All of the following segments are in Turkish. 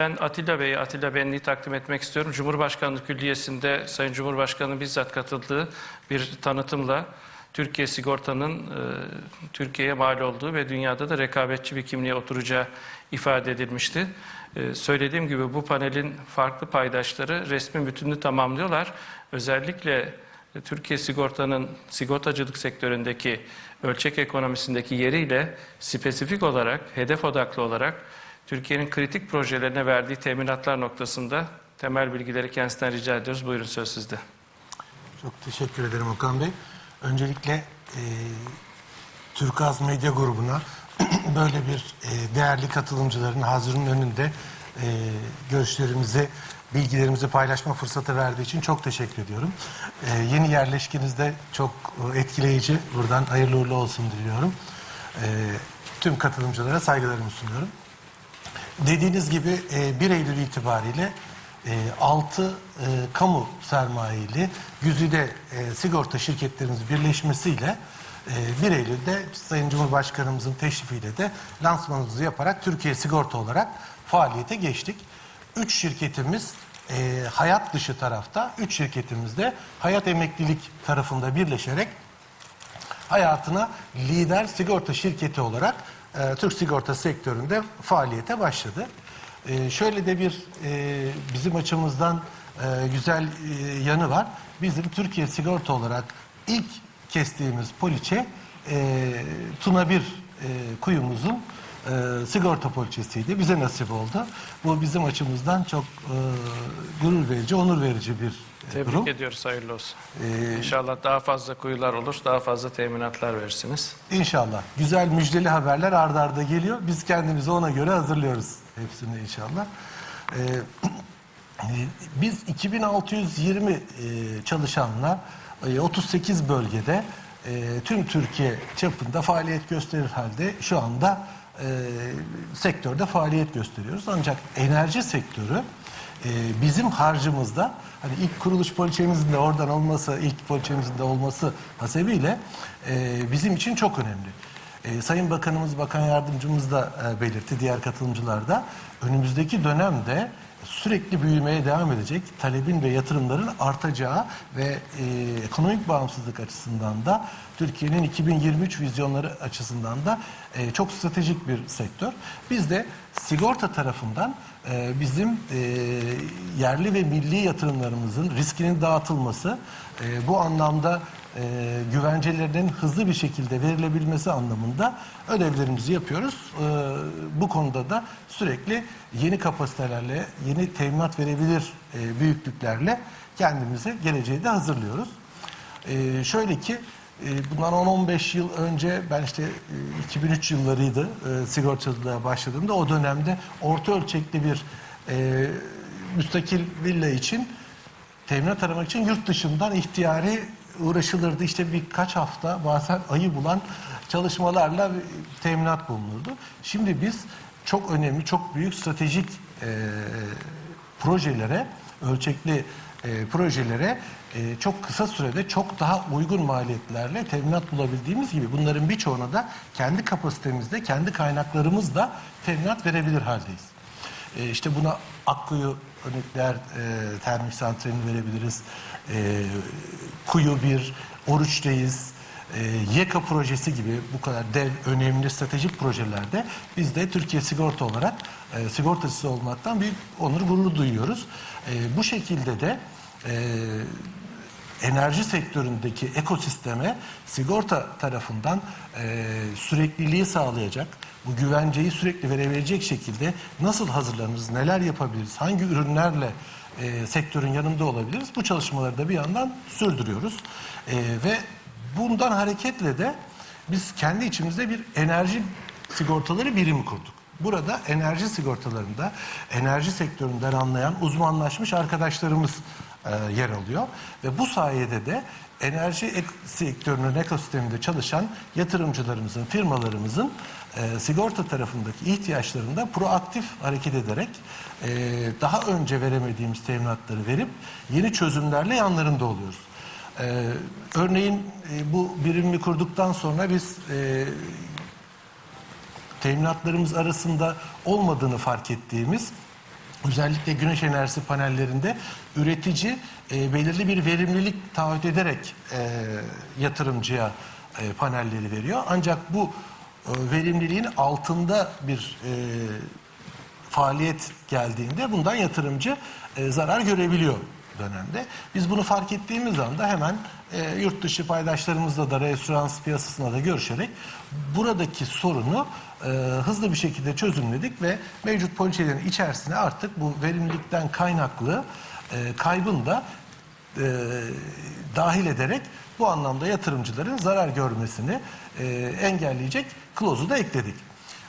Ben Atilla Bey'e Atilla Benli'yi takdim etmek istiyorum. Cumhurbaşkanlığı Külliyesi'nde Sayın Cumhurbaşkanı bizzat katıldığı bir tanıtımla Türkiye Sigorta'nın e, Türkiye'ye mal olduğu ve dünyada da rekabetçi bir kimliğe oturacağı ifade edilmişti. E, söylediğim gibi bu panelin farklı paydaşları resmin bütününü tamamlıyorlar. Özellikle Türkiye Sigorta'nın sigortacılık sektöründeki ölçek ekonomisindeki yeriyle spesifik olarak, hedef odaklı olarak Türkiye'nin kritik projelerine verdiği teminatlar noktasında temel bilgileri kendisinden rica ediyoruz. Buyurun söz sizde. Çok teşekkür ederim Okan Bey. Öncelikle e, Türkaz Medya Grubu'na böyle bir e, değerli katılımcıların hazırın önünde e, görüşlerimizi, bilgilerimizi paylaşma fırsatı verdiği için çok teşekkür ediyorum. E, yeni yerleşkinizde çok e, etkileyici. Buradan hayırlı uğurlu olsun diliyorum. E, tüm katılımcılara saygılarımı sunuyorum. Dediğiniz gibi e, 1 Eylül itibariyle e, 6 e, kamu sermayeli güzide e, sigorta şirketlerimizin birleşmesiyle e, 1 Eylül'de Sayın Cumhurbaşkanımızın teşrifiyle de lansmanımızı yaparak Türkiye Sigorta olarak faaliyete geçtik. 3 şirketimiz e, hayat dışı tarafta, 3 şirketimiz de hayat emeklilik tarafında birleşerek hayatına lider sigorta şirketi olarak e, Türk sigorta sektöründe faaliyete başladı. E, şöyle de bir e, bizim açımızdan e, güzel e, yanı var. Bizim Türkiye sigorta olarak ilk kestiğimiz poliçe e, Tuna 1 e, kuyumuzun e, sigorta poliçesiydi. Bize nasip oldu. Bu bizim açımızdan çok e, gurur verici, onur verici bir Tebrik durum. ediyoruz. Hayırlı olsun. İnşallah daha fazla kuyular olur, daha fazla teminatlar verirsiniz. İnşallah. Güzel müjdeli haberler ardarda arda geliyor. Biz kendimizi ona göre hazırlıyoruz hepsini inşallah. Ee, biz 2620 e, çalışanla e, 38 bölgede e, tüm Türkiye çapında faaliyet gösterir halde şu anda e, sektörde faaliyet gösteriyoruz. Ancak enerji sektörü e, bizim harcımızda hani ilk kuruluş poliçemizin de oradan olması, ilk poliçemizin de olması hasebiyle e, bizim için çok önemli. E, Sayın Bakanımız, Bakan Yardımcımız da e, belirtti, diğer katılımcılar da önümüzdeki dönemde sürekli büyümeye devam edecek talebin ve yatırımların artacağı ve e, ekonomik bağımsızlık açısından da Türkiye'nin 2023 vizyonları açısından da e, çok stratejik bir sektör. Biz de sigorta tarafından e, bizim e, yerli ve milli yatırımlarımızın riskinin dağıtılması, e, bu anlamda e, güvencelerinin hızlı bir şekilde verilebilmesi anlamında ödevlerimizi yapıyoruz. E, bu konuda da sürekli yeni kapasitelerle, yeni teminat verebilir e, büyüklüklerle kendimizi geleceğe de hazırlıyoruz. E, şöyle ki e, bundan 10-15 yıl önce ben işte e, 2003 yıllarıydı e, sigortacılığa başladığımda o dönemde orta ölçekli bir e, müstakil villa için teminat aramak için yurt dışından ihtiyari uğraşılırdı. İşte birkaç hafta bazen ayı bulan çalışmalarla teminat bulunurdu. Şimdi biz çok önemli, çok büyük stratejik e, projelere, ölçekli e, projelere e, çok kısa sürede çok daha uygun maliyetlerle teminat bulabildiğimiz gibi bunların birçoğuna da kendi kapasitemizde, kendi kaynaklarımızla teminat verebilir haldeyiz. E, işte buna Akkuyu nükleer e, termik santralini verebiliriz. E, Kuyu 1, Oruç'tayız. E, YEKA projesi gibi bu kadar dev, önemli stratejik projelerde biz de Türkiye Sigorta olarak e, sigortacısı olmaktan büyük onur gurur duyuyoruz. E, bu şekilde de e, enerji sektöründeki ekosisteme sigorta tarafından e, sürekliliği sağlayacak, bu güvenceyi sürekli verebilecek şekilde nasıl hazırlanırız, neler yapabiliriz, hangi ürünlerle e, sektörün yanında olabiliriz bu çalışmaları da bir yandan sürdürüyoruz. E, ve bundan hareketle de biz kendi içimizde bir enerji sigortaları birimi kurduk. Burada enerji sigortalarında, enerji sektöründen anlayan uzmanlaşmış arkadaşlarımız e, yer alıyor. Ve bu sayede de enerji ek- sektörünün ekosisteminde çalışan yatırımcılarımızın, firmalarımızın e, sigorta tarafındaki ihtiyaçlarında proaktif hareket ederek e, daha önce veremediğimiz teminatları verip yeni çözümlerle yanlarında oluyoruz. E, örneğin e, bu birimi kurduktan sonra biz e, teminatlarımız arasında olmadığını fark ettiğimiz özellikle güneş enerjisi panellerinde üretici e, belirli bir verimlilik taahhüt ederek e, yatırımcıya e, panelleri veriyor. Ancak bu e, verimliliğin altında bir e, faaliyet geldiğinde bundan yatırımcı e, zarar görebiliyor dönemde. Biz bunu fark ettiğimiz anda hemen e, yurt dışı paydaşlarımızla da referans piyasasına da görüşerek buradaki sorunu e, hızlı bir şekilde çözümledik ve mevcut poliçelerin içerisine artık bu verimlilikten kaynaklı e, kaybın da e, dahil ederek bu anlamda yatırımcıların zarar görmesini e, engelleyecek klozu da ekledik.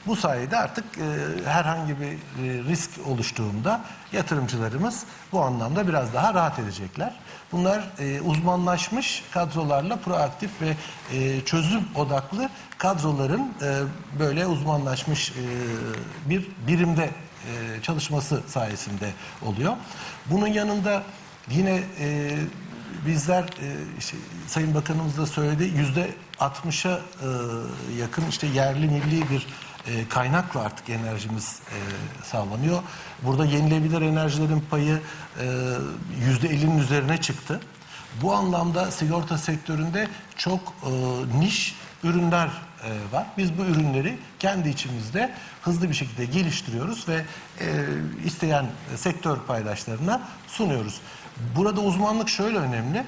Bu sayede artık e, herhangi bir e, risk oluştuğunda yatırımcılarımız bu anlamda biraz daha rahat edecekler. Bunlar e, uzmanlaşmış kadrolarla proaktif ve e, çözüm odaklı kadroların e, böyle uzmanlaşmış e, bir birimde e, çalışması sayesinde oluyor. Bunun yanında yine e, bizler e, işte, Sayın Bakanımız da söyledi yüzde 60'a e, yakın işte yerli milli bir e, kaynakla artık enerjimiz e, sağlanıyor. Burada yenilebilir enerjilerin payı e, yüzde 50'nin üzerine çıktı. Bu anlamda sigorta sektöründe çok e, niş ürünler e, var. Biz bu ürünleri kendi içimizde hızlı bir şekilde geliştiriyoruz ve e, isteyen sektör paydaşlarına sunuyoruz. Burada uzmanlık şöyle önemli.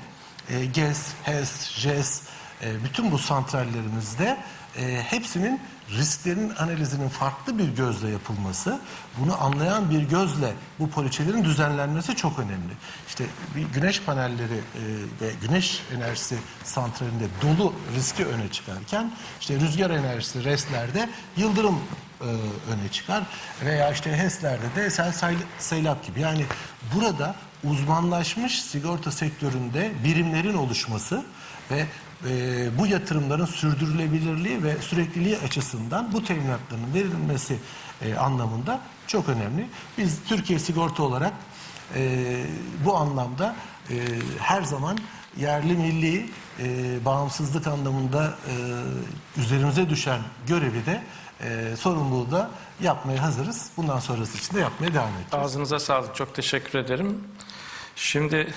E, GES, HES, JES, e, bütün bu santrallerimizde e, hepsinin risklerin analizinin farklı bir gözle yapılması, bunu anlayan bir gözle bu poliçelerin düzenlenmesi çok önemli. İşte bir güneş panelleri e, ve güneş enerjisi santralinde dolu riski öne çıkarken işte rüzgar enerjisi RES'lerde yıldırım e, öne çıkar veya işte HES'lerde de sel seylap gibi. Yani burada uzmanlaşmış sigorta sektöründe birimlerin oluşması ve e, bu yatırımların sürdürülebilirliği ve sürekliliği açısından bu teminatların verilmesi e, anlamında çok önemli. Biz Türkiye Sigorta olarak e, bu anlamda e, her zaman yerli milli e, bağımsızlık anlamında e, üzerimize düşen görevi de e, sorumluluğu da yapmaya hazırız. Bundan sonrası için de yapmaya devam edeceğiz. Ağzınıza sağlık. Çok teşekkür ederim. Şimdi